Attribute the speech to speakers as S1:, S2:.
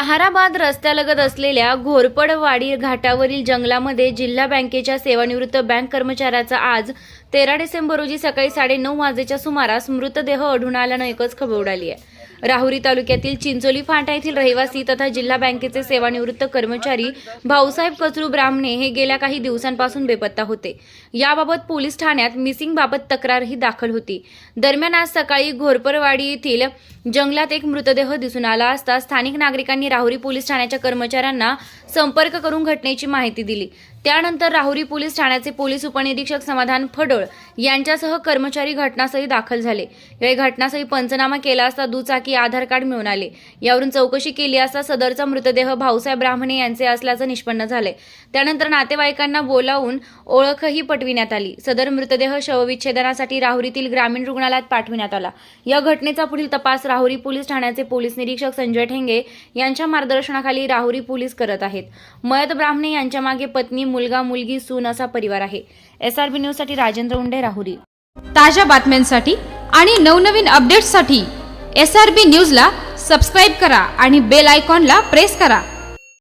S1: महाराबाद रस्त्यालगत असलेल्या घोरपडवाडी घाटावरील जंगलामध्ये जिल्हा बँकेच्या सेवानिवृत्त बँक कर्मचाऱ्याचा आज तेरा डिसेंबर रोजी सकाळी साडेनऊ वाजेच्या सुमारास मृतदेह आढळून आल्यानं एकच खबर उडाली आहे. राहुरी तालुक्यातील चिंचोली फाटा येथील रहिवासी तथा जिल्हा बँकेचे सेवानिवृत्त कर्मचारी भाऊसाहेब कचरू ब्राह्मणे हे गेल्या काही दिवसांपासून बेपत्ता होते. याबाबत पोलीस ठाण्यात मिसिंग बाबत तक्रारही दाखल होती. दरम्यान आज सकाळी घोरपरवाडी येथील जंगलात एक मृतदेह दिसून आला असता स्थानिक नागरिकांनी राहुरी पोलीस ठाण्याच्या कर्मचाऱ्यांना संपर्क करून घटनेची माहिती दिली. त्यानंतर राहुरी पोलीस ठाण्याचे पोलीस उपनिरीक्षक समाधान फडळ यांच्यासह कर्मचारी घटनास्थळी दाखल झाले. यावेळी घटनास्थळी पंचनामा केला असता दुचाकी आधार कार्ड मिळून आले. यावरून चौकशी केली असता सदरचा मृतदेह भाऊसाहेब ब्राह्मणे यांचे असल्याचं निष्पन्न झाले त्यानंतर नातेवाईकांना बोलावून ओळखही पटविण्यात आली. सदर मृतदेह शवविच्छेदनासाठी राहुरीतील ग्रामीण रुग्णालयात पाठविण्यात आला. या घटनेचा पुढील तपास राहुरी पोलीस ठाण्याचे पोलीस निरीक्षक संजय ठेंगे यांच्या मार्गदर्शनाखाली राहुरी पोलीस करत आहेत. मयत ब्राह्मणे यांच्या मागे पत्नी मुलगा मुलगी सून असा परिवार आहे. एस आर बी न्यूजसाठी राजेंद्र उंडे राहुरी.
S2: ताज्या बातम्यांसाठी आणि नवनवीन अपडेट्ससाठी एस आर बी न्यूजला सबस्क्राईब करा आणि बेल आयकॉनला प्रेस करा.